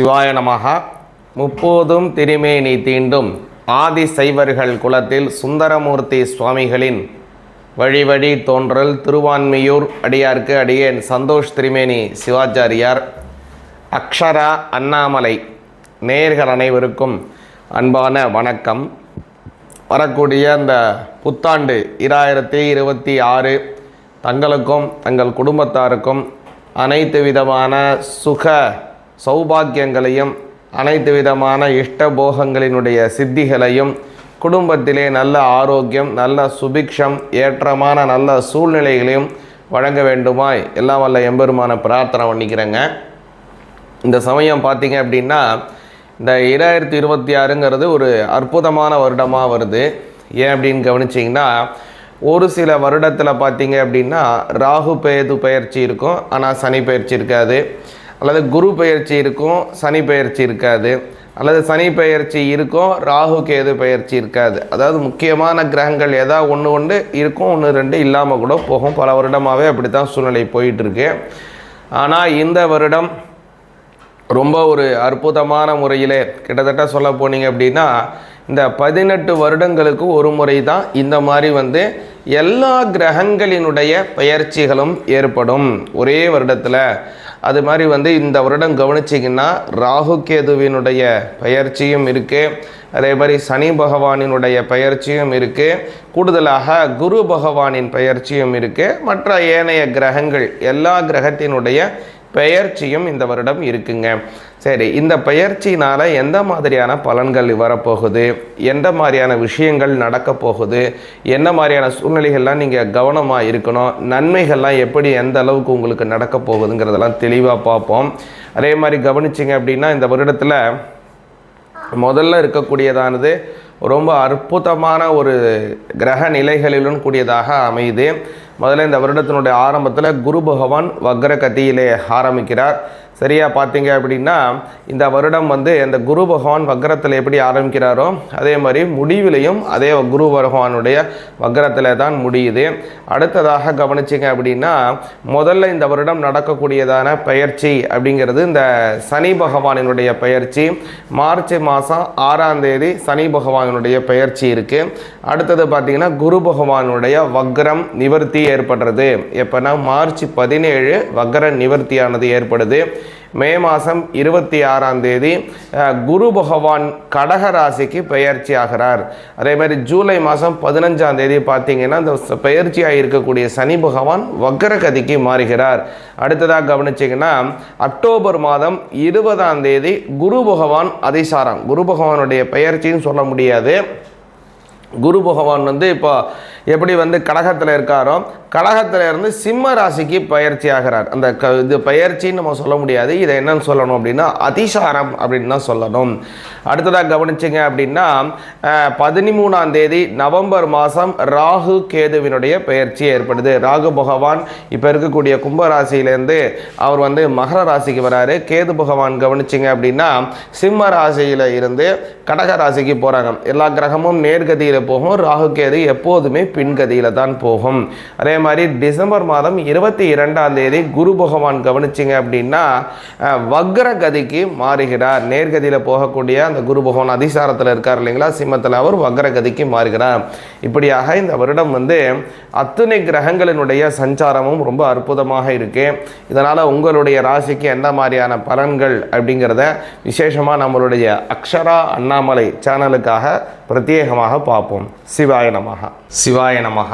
சிவாய நமகா முப்போதும் திருமேனி தீண்டும். ஆதி சைவர்கள் குலத்தில் சுந்தரமூர்த்தி சுவாமிகளின் வழி வழி தோன்றல் திருவான்மியூர் அடியார்க்கு அடியேன் சந்தோஷ் திருமேனி சிவாச்சாரியார். அக்ஷரா அண்ணாமலை நேயர்கள் அனைவருக்கும் அன்பான வணக்கம். வரக்கூடிய அந்த புத்தாண்டு இராயிரத்தி இருபத்தி ஆறு தங்களுக்கும் தங்கள் குடும்பத்தாருக்கும் அனைத்து விதமான சுக சௌபாக்கியங்களையும் அனைத்து விதமான இஷ்டபோகங்களினுடைய சித்திகளையும் குடும்பத்திலே நல்ல ஆரோக்கியம் நல்ல சுபிக்ஷம் ஏற்றமான நல்ல சூழ்நிலைகளையும் வழங்க வேண்டுமாய் எல்லாம் வல்ல எம்பெருமான பிரார்த்தனை பண்ணிக்கிறேங்க. இந்த சமயம் பார்த்தீங்க அப்படின்னா இந்த இரண்டாயிரத்தி இருபத்தி ஆறுங்கிறது ஒரு அற்புதமான வருடமாக வருது. ஏன் அப்படின்னு கவனிச்சிங்கன்னா ஒரு சில வருடத்தில் பார்த்தீங்க அப்படின்னா ராகு பேது பயிற்சி இருக்கும் ஆனால் சனி பயிற்சி இருக்காது. அல்லது குரு பயிற்சி இருக்கும் சனி பயிற்சி இருக்காது. அல்லது சனி பயிற்சி இருக்கும் ராகு கேது பயிற்சி இருக்காது. அதாவது முக்கியமான கிரகங்கள் எதா ஒன்று ஒன்று இருக்கும் ஒன்று ரெண்டு இல்லாமல் கூட போகும். பல வருடமாகவே அப்படி தான் சூழ்நிலை போயிட்டுருக்கு. ஆனால் இந்த வருடம் ரொம்ப ஒரு அற்புதமான முறையில் கிட்டத்தட்ட சொல்ல போனீங்க அப்படின்னா இந்த பதினெட்டு வருடங்களுக்கு ஒரு முறை தான் இந்த மாதிரி வந்து எல்லா கிரகங்களினுடைய பயிற்சிகளும் ஏற்படும். ஒரே வருடத்தில். அது மாதிரி வந்து இந்த வருடம் கவனிச்சிங்கன்னா ராகு கேதுவினுடைய பயிற்சியும் இருக்குது அதே மாதிரி சனி பகவானினுடைய பயிற்சியும் இருக்குது கூடுதலாக குரு பகவானின் பயிற்சியும் இருக்குது மற்ற ஏனைய கிரகங்கள் எல்லா கிரகத்தினுடைய பெயர்ச்சியும் இந்த வருடம் இருக்குங்க. சரி இந்த பெயர்ச்சினால் எந்த மாதிரியான பலன்கள் வரப்போகுது? எந்த மாதிரியான விஷயங்கள் நடக்க போகுது? என்ன மாதிரியான சூழ்நிலைகள்லாம் நீங்கள் கவனமாக இருக்கணும்? நன்மைகள்லாம் எப்படி எந்த அளவுக்கு உங்களுக்கு நடக்க போகுதுங்கிறதெல்லாம் தெளிவாக பார்ப்போம். அதே மாதிரி கவனிச்சிங்க அப்படின்னா இந்த வருடத்தில் முதல்ல இருக்கக்கூடியதானது ரொம்ப அற்புதமான ஒரு கிரக நிலைகளிலும் கூடியதாக அமையுது. முதல்ல இந்த வருடத்தினுடைய ஆரம்பத்தில் குரு பகவான் வக்ர கதியிலே ஆரம்பிக்கிறார். சரியாக பார்த்தீங்க அப்படின்னா இந்த வருடம் வந்து அந்த குரு பகவான் வக்ரத்தில் எப்படி ஆரம்பிக்கிறாரோ அதே மாதிரி முடிவிலையும் அதே குரு பகவானுடைய வக்ரத்தில் தான் முடியுது. அடுத்ததாக கவனிச்சிங்க அப்படின்னா முதல்ல இந்த வருடம் நடக்கக்கூடியதான பயிற்சி அப்படிங்கிறது இந்த சனி பகவானினுடைய பயிற்சி. மார்ச் மாதம் ஆறாம் தேதி சனி பகவானுடைய பயிற்சி இருக்குது அடுத்தது பார்த்தீங்கன்னா குரு பகவானுடைய வக்ரம் நிவர்த்தி ஏற்படுறது. எப்போனா மார்ச் பதினேழு வக்ர நிவர்த்தியானது ஏற்படுது. மே மாதம் இருபத்தி ஆறாம் தேதி குரு பகவான் கடக ராசிக்கு பெயர்ச்சி ஆகிறார் அதே மாதிரி ஜூலை மாதம் பதினஞ்சாம் தேதி பார்த்தீங்கன்னா இந்த பெயர்ச்சியாக இருக்கக்கூடிய சனி பகவான் வக்ரகதிக்கு மாறுகிறார். அடுத்ததாக கவனிச்சிங்கன்னா அக்டோபர் மாதம் இருபதாம் தேதி குரு பகவான் அதிசாரம். குரு பகவானுடைய பெயர்ச்சின்னு சொல்ல முடியாது. குரு பகவான் வந்து இப்போ எப்படி வந்து கடகத்தில் இருக்காரோ கடகத்தில் இருந்து சிம்ம ராசிக்கு பயிற்சி ஆகிறார். அந்த க இது பயிற்சின்னு நம்ம சொல்ல முடியாது. இதை என்னன்னு சொல்லணும் அப்படின்னா அதிசாரம் அப்படின்னு தான் சொல்லணும். அடுத்ததாக கவனிச்சிங்க அப்படின்னா பதிமூணாம் தேதி நவம்பர் மாதம் ராகு கேதுவினுடைய பயிற்சி ஏற்படுது. ராகு பகவான் இப்போ இருக்கக்கூடிய கும்ப ராசியிலேருந்து அவர் வந்து மகர ராசிக்கு வராரு. கேது பகவான் கவனிச்சிங்க அப்படின்னா சிம்ம ராசியில் இருந்து கடக ராசிக்கு போகிறாங்க எல்லா கிரகமும் நேர்கதியில் போகும் ராகு கேது எப்போதுமே பின்கதியில் தான் போகும். அதே மாதிரி டிசம்பர் மாதம் இருபத்தி இரண்டாம் தேதி குரு பகவான் கவனிச்சிங்க அப்படின்னா வக்ர கதிக்கு மாறுகிறார். நேர்கதியில் போகக்கூடிய அந்த குரு பகவான் அதிசாரத்தில் இருக்கார் இல்லைங்களா? சிம்மத்தில் அவர் வக்ர கதிக்கு மாறுகிறார். இப்படியாக இந்த வருடம் வந்து அத்தனை கிரகங்களினுடைய சஞ்சாரமும் ரொம்ப அற்புதமாக இருக்கு. இதனால் உங்களுடைய ராசிக்கு எந்த மாதிரியான பலன்கள் அப்படிங்கிறத விசேஷமாக நம்மளுடைய அக்ஷரா அண்ணாமலை சேனலுக்காக பிரத்யேகமாக பார்ப்போம். சிவாய நமக சிவாய நமக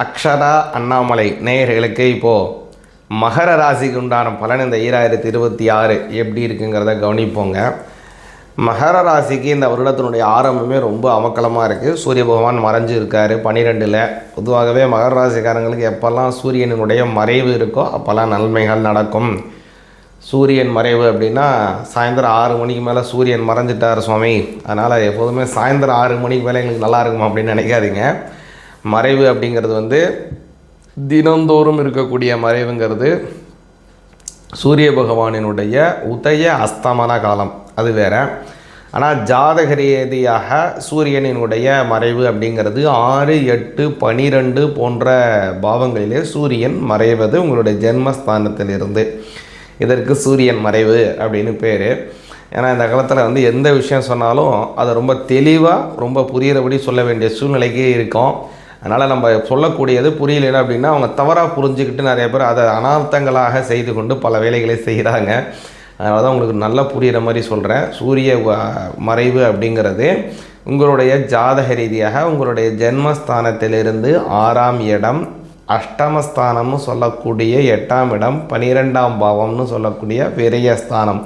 அக்ஷரா அண்ணாமலை நேயர்களுக்கு இப்போது மகர ராசிக்கு உண்டான பலன் இந்த ஈராயிரத்தி இருபத்தி ஆறு எப்படி இருக்குங்கிறத கவனிப்போங்க. மகர ராசிக்கு இந்த வருடத்தினுடைய ஆரம்பமே ரொம்ப அமக்கலமாக இருக்குது சூரிய பகவான் மறைஞ்சு இருக்கார் பன்னிரெண்டில் பொதுவாகவே மகர ராசிக்காரங்களுக்கு எப்போல்லாம் சூரியனுடைய மறைவு இருக்கோ அப்போல்லாம் நன்மைகள் நடக்கும். சூரியன் மறைவு அப்படின்னா சாயந்தரம் ஆறு மணிக்கு மேலே சூரியன் மறைஞ்சிட்டார் சுவாமி. அதனால் எப்போதுமே சாயந்தரம் ஆறு மணிக்கு மேலே எங்களுக்கு நல்லா இருக்குமா அப்படின்னு நினைக்காதீங்க. மறைவு அப்படிங்கிறது வந்து தினந்தோறும் இருக்கக்கூடிய மறைவுங்கிறது சூரிய பகவானினுடைய உதய அஸ்தமன காலம். அது வேற. ஆனால் ஜாதக ரீதியாக சூரியனினுடைய மறைவு அப்படிங்கிறது ஆறு எட்டு பனிரெண்டு போன்ற பாவங்களிலே சூரியன் மறைவது உங்களுடைய ஜென்மஸ்தானத்திலிருந்து. இதற்கு சூரியன் மறைவு அப்படின்னு பேர். ஏன்னா இந்த காலத்தில் வந்து எந்த விஷயம் சொன்னாலும் அதை ரொம்ப தெளிவாக ரொம்ப புரிகிறபடி சொல்ல வேண்டிய சூழ்நிலைக்கு இருக்கும். அதனால் நம்ம சொல்லக்கூடியது புரியலைன்னா அப்படின்னா அவங்க தவறாக புரிஞ்சுக்கிட்டு நிறைய பேர் அதை அனார்த்தங்களாக செய்து கொண்டு பல வேலைகளை செய்கிறாங்க அதனால தான் உங்களுக்கு நல்லா புரிகிற மாதிரி சொல்கிறேன் சூரிய மறைவு அப்படிங்கிறது உங்களுடைய ஜாதக ரீதியாக உங்களுடைய ஜென்மஸ்தானத்திலிருந்து ஆறாம் இடம் அஷ்டமஸ்தானம்னு சொல்லக்கூடிய எட்டாம் இடம் பனிரெண்டாம் பாவம்னு சொல்லக்கூடிய விரயஸ்தானம்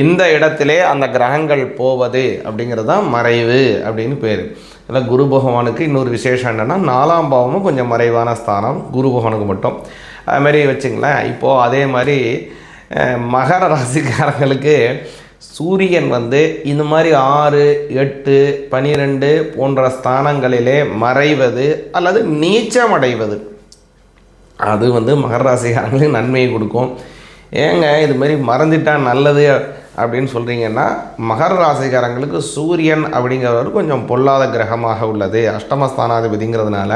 இந்த இடத்திலே அந்த கிரகங்கள் போவது அப்படிங்கிறது தான் மறைவு அப்படின்னு பேர். இதில் குரு பகவானுக்கு இன்னொரு விசேஷம் என்னென்னா நாலாம் பாவமும் கொஞ்சம் மறைவான ஸ்தானம் குரு பகவானுக்கு மட்டும். அதுமாரி வச்சுங்களேன் இப்போது அதே மாதிரி மகர ராசிக்காரங்களுக்கு சூரியன் வந்து இந்த மாதிரி ஆறு எட்டு பனிரெண்டு போன்ற ஸ்தானங்களிலே மறைவது அல்லது நீச்சமடைவது அது வந்து மகர ராசிக்காரங்களுக்கு நன்மையை கொடுக்கும். ஏங்க இது மாதிரி மறந்துட்டா நல்லது அப்படின்னு சொல்கிறீங்கன்னா மகர ராசிக்காரங்களுக்கு சூரியன் அப்படிங்கிறவர் கொஞ்சம் பொல்லாத கிரகமாக உள்ளது. அஷ்டமஸ்தானாதிபதிங்கிறதுனால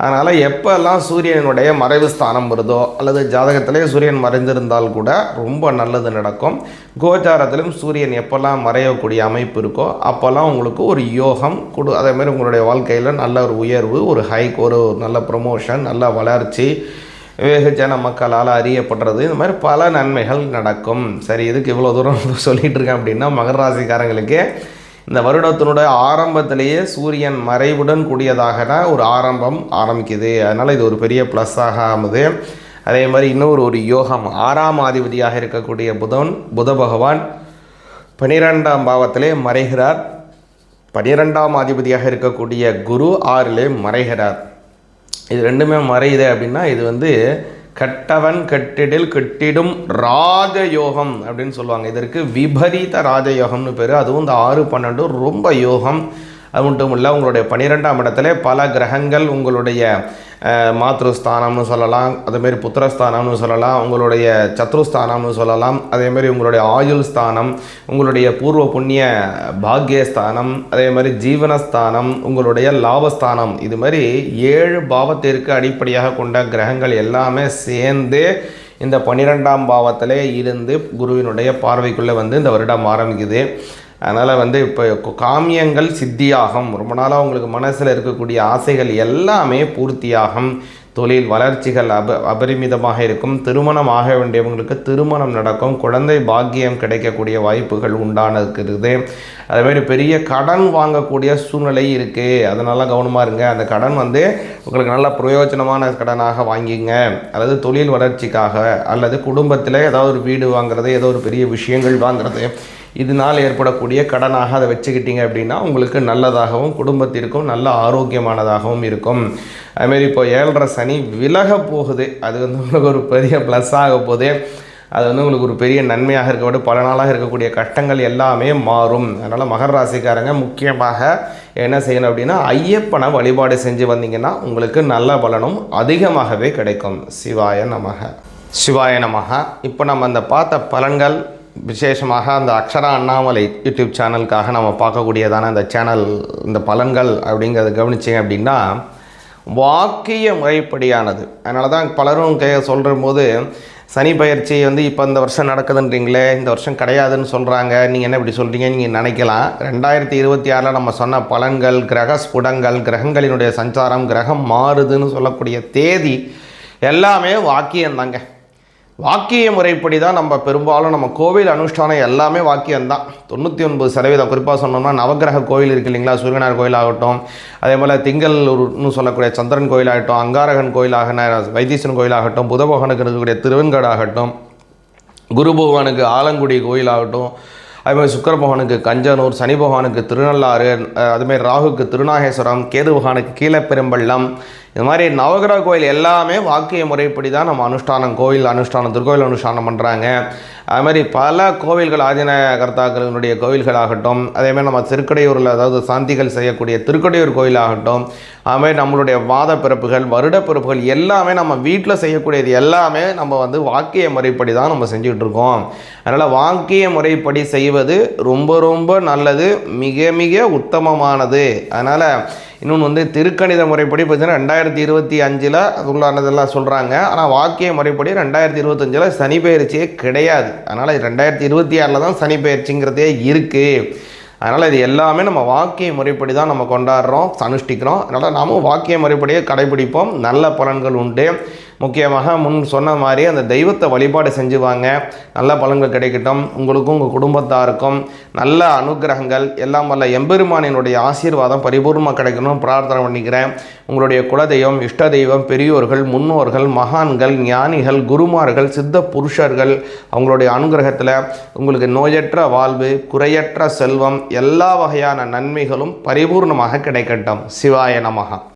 அதனால் எப்போல்லாம் சூரியனுடைய மறைவு ஸ்தானம் வருதோ அல்லது ஜாதகத்திலே சூரியன் மறைந்திருந்தால் கூட ரொம்ப நல்லது நடக்கும். கோச்சாரத்திலும் சூரியன் எப்போல்லாம் மறையக்கூடிய அமைப்பு இருக்கோ அப்போல்லாம் உங்களுக்கு ஒரு யோகம் கொடு அதே மாதிரி உங்களுடைய வாழ்க்கையில் நல்ல ஒரு உயர்வு ஒரு ஹைக் ஒரு நல்ல ப்ரொமோஷன் நல்ல வளர்ச்சி வெகுஜன மக்களால் அறியப்படுறது இந்த மாதிரி பல நன்மைகள் நடக்கும். சரி இதுக்கு இவ்வளோ தூரம் சொல்லிகிட்டு இருக்கேன் அப்படின்னா மகராசிக்காரங்களுக்கு இந்த வருடத்தினுடைய ஆரம்பத்திலேயே சூரியன் மறைவுடன் கூடியதாக தான் ஒரு ஆரம்பம் ஆரம்பிக்குது. அதனால் இது ஒரு பெரிய ப்ளஸ்ஸாக ஆகுது. அதே மாதிரி இன்னொரு ஒரு யோகம் ஆறாம் ஆதிபதியாக இருக்கக்கூடிய புதன் புத பகவான் பனிரெண்டாம் பாவத்திலே மறைகிறார். பனிரெண்டாம் அதிபதியாக இருக்கக்கூடிய குரு ஆறிலே மறைகிறார். இது ரெண்டுமே மறையுது அப்படின்னா இது வந்து கட்டவன் கட்டிடில் கட்டிடும் ராஜயோகம் அப்படின்னு சொல்லுவாங்க. இதற்கு விபரீத ராஜயோகம்னு பேர். அதுவும் இந்த ஆறு பன்னெண்டு ரொம்ப யோகம். அது மட்டும் இல்லை உங்களுடைய பன்னிரெண்டாம் இடத்துல பல கிரகங்கள் உங்களுடைய மாத்ருஸ்தானம்னு சொல்லலாம் அதேமாரி புத்திரஸ்தானம்னு சொல்லலாம் உங்களுடைய சத்ருஸ்தானம்னு சொல்லலாம் அதேமாரி உங்களுடைய ஆயுள் ஸ்தானம் உங்களுடைய பூர்வ புண்ணிய பாக்யஸ்தானம் அதே மாதிரி ஜீவனஸ்தானம் உங்களுடைய லாபஸ்தானம் இது மாதிரி ஏழு பாவத்திற்கு அடிப்படையாக கொண்ட கிரகங்கள் எல்லாமே சேர்ந்து இந்த பன்னிரெண்டாம் பாவத்திலே இருந்து குருவினுடைய பார்வைக்குள்ளே வந்து இந்த வருடம் ஆரம்பிக்குது. அதனால் வந்து இப்போ காமியங்கள் சித்தியாகும். ரொம்ப நாளாக உங்களுக்கு மனசில் இருக்கக்கூடிய ஆசைகள் எல்லாமே பூர்த்தியாகும். தொழில் வளர்ச்சிகள் அப அபரிமிதமாக இருக்கும். திருமணம் ஆக வேண்டியவங்களுக்கு திருமணம் நடக்கும். குழந்தை பாக்கியம் கிடைக்கக்கூடிய வாய்ப்புகள் உண்டானதுக்கிறது அதேமாதிரி பெரிய கடன் வாங்கக்கூடிய சூழ்நிலை இருக்குது அதனால கவனமாக இருங்க. அந்த கடன் வந்து உங்களுக்கு நல்ல பிரயோஜனமான கடனாக வாங்கிங்க. அல்லது தொழில் வளர்ச்சிக்காக அல்லது குடும்பத்தில் ஏதாவது ஒரு வீடு வாங்குறது ஏதோ ஒரு பெரிய விஷயங்கள் வாங்குறது. இதனால் ஏற்படக்கூடிய கடனாக அதை வச்சுக்கிட்டீங்க அப்படின்னா உங்களுக்கு நல்லதாகவும் குடும்பத்திற்கும் நல்ல ஆரோக்கியமானதாகவும் இருக்கும். அதுமாரி இப்போ ஏழரை சனி விலக போகுது. அது வந்து உங்களுக்கு ஒரு பெரிய ப்ளஸ் ஆக போகுது. அது வந்து உங்களுக்கு ஒரு பெரிய நன்மையாக இருக்கக்கூடிய பல நாளாக இருக்கக்கூடிய கஷ்டங்கள் எல்லாமே மாறும். அதனால் மகர ராசிக்காரங்க முக்கியமாக என்ன செய்யணும் அப்படின்னா ஐயப்பனை வழிபாடு செஞ்சு வந்தீங்கன்னா உங்களுக்கு நல்ல பலனும் அதிகமாகவே கிடைக்கும். சிவாய நமக. சிவாய நமக. இப்போ நம்ம அந்த பார்த்த பலன்கள் விசேஷமாக அந்த அக்ஷரா அண்ணாமலை யூடியூப் சேனலுக்காக நம்ம பார்க்கக்கூடியதான அந்த சேனல் இந்த பலன்கள் அப்படிங்கிறத கவனிச்சிங்க அப்படின்னா வாக்கிய முறைப்படியானது. அதனால தான் பலரும் கே சொல்கிற போது சனி பயிற்சி வந்து இப்போ இந்த வருஷம் நடக்குதுன்றீங்களே இந்த வருஷம் கிடையாதுன்னு சொல்கிறாங்க நீங்கள் என்ன இப்படி சொல்கிறீங்க நீங்கள் நினைக்கலாம். ரெண்டாயிரத்தி இருபத்தி ஆறில் நம்ம சொன்ன பலன்கள் கிரக ஸ்புடங்கள் கிரகங்களினுடைய சஞ்சாரம் கிரகம் மாறுதுன்னு சொல்லக்கூடிய தேதி எல்லாமே வாக்கியம்தாங்க. வாக்கிய முறைப்படி தான் நம்ம பெரும்பாலும் நம்ம கோவில் அனுஷ்டானம் எல்லாமே வாக்கியம்தான் தொண்ணூற்றி ஒன்பது சதவீதம். குறிப்பாக சொன்னோம்னா நவக்கிரக கோயில் இருக்கு இல்லைங்களா? சூரியனார் கோயில் ஆகட்டும் அதே போல் திங்களூர்னு சொல்லக்கூடிய சந்திரன் கோயில் ஆகட்டும் அங்காரகன் கோயிலாக வைத்தீஸ்வரன் கோயிலாகட்டும் புதபோகனுக்கு இருக்கக்கூடிய திருவெண்காடு ஆகட்டும் குரு பகவானுக்கு ஆலங்குடி கோயிலாகட்டும் அதுமாதிரி சுக்கர பகவானுக்கு கஞ்சனூர் சனி பகவானுக்கு திருநள்ளாறு அதுமாரி அதுமாதிரி ராகுக்கு திருநாகேஸ்வரம் கேது பகவானுக்கு கீழப்பெரும்பள்ளம் இது மாதிரி நவகிரக கோயில் எல்லாமே வாக்கிய முறைப்படி தான் நம்ம அனுஷ்டானம் கோயில் அனுஷ்டானம் திருக்கோயில் அனுஷ்டானம் பண்ணுறாங்க அது மாதிரி பல கோவில்கள் ஆதீன கர்த்தாக்களினுடைய கோவில்களாகட்டும் அதேமாதிரி நம்ம திருக்கடையூரில் அதாவது சாந்திகள் செய்யக்கூடிய திருக்கடையூர் கோயிலாகட்டும் அதுமாதிரி நம்மளுடைய வாத பிறப்புகள் வருட பிறப்புகள் எல்லாமே நம்ம வீட்டில் செய்யக்கூடியது எல்லாமே நம்ம வந்து வாக்கிய முறைப்படி தான் நம்ம செஞ்சுக்கிட்டு இருக்கோம். அதனால் வாக்கிய முறைப்படி செய்வது ரொம்ப ரொம்ப நல்லது மிக மிக உத்தமமானது. அதனால் இன்னொன்று வந்து திருக்கணித முறைப்படி பார்த்தீங்கன்னா ரெண்டாயிரத்தி இருபத்தி அஞ்சில் உள்ளானதெல்லாம் சொல்கிறாங்க ஆனால் வாக்கிய முறைப்படி ரெண்டாயிரத்தி இருபத்தஞ்சில் சனி பயிற்சியே கிடையாது. அதனால் ரெண்டாயிரத்தி இருபத்தி ஆறில் தான் சனி பயிற்சிங்கிறதே இருக்குது அதனால் இது எல்லாமே நம்ம வாக்கிய முறைப்படி தான் நம்ம கொண்டாடுறோம் அனுஷ்டிக்கிறோம் அதனால் நாமும் வாக்கிய முறைப்படியே கடைபிடிப்போம். நல்ல பலன்கள் உண்டு. முக்கியமாக முன் சொன்ன மாதிரி அந்த தெய்வத்தை வழிபாடு செஞ்சு வாங்க நல்ல பலன்கள் கிடைக்கட்டும். உங்களுக்கும் உங்கள் குடும்பத்தாருக்கும் நல்ல அனுகிரகங்கள் எல்லாம் வல்ல எம்பெருமானினுடைய ஆசீர்வாதம் பரிபூர்ணமாக கிடைக்கணும் பிரார்த்தனை பண்ணிக்கிறேன். உங்களுடைய குலதெய்வம் இஷ்ட தெய்வம் பெரியோர்கள் முன்னோர்கள் மகான்கள் ஞானிகள் குருமார்கள் சித்த புருஷர்கள் அவங்களுடைய அனுகிரகத்தில் உங்களுக்கு நோயற்ற வாழ்வு குறையற்ற செல்வம் எல்லா வகையான நன்மைகளும் பரிபூர்ணமாக கிடைக்கட்டும். சிவாய நமகா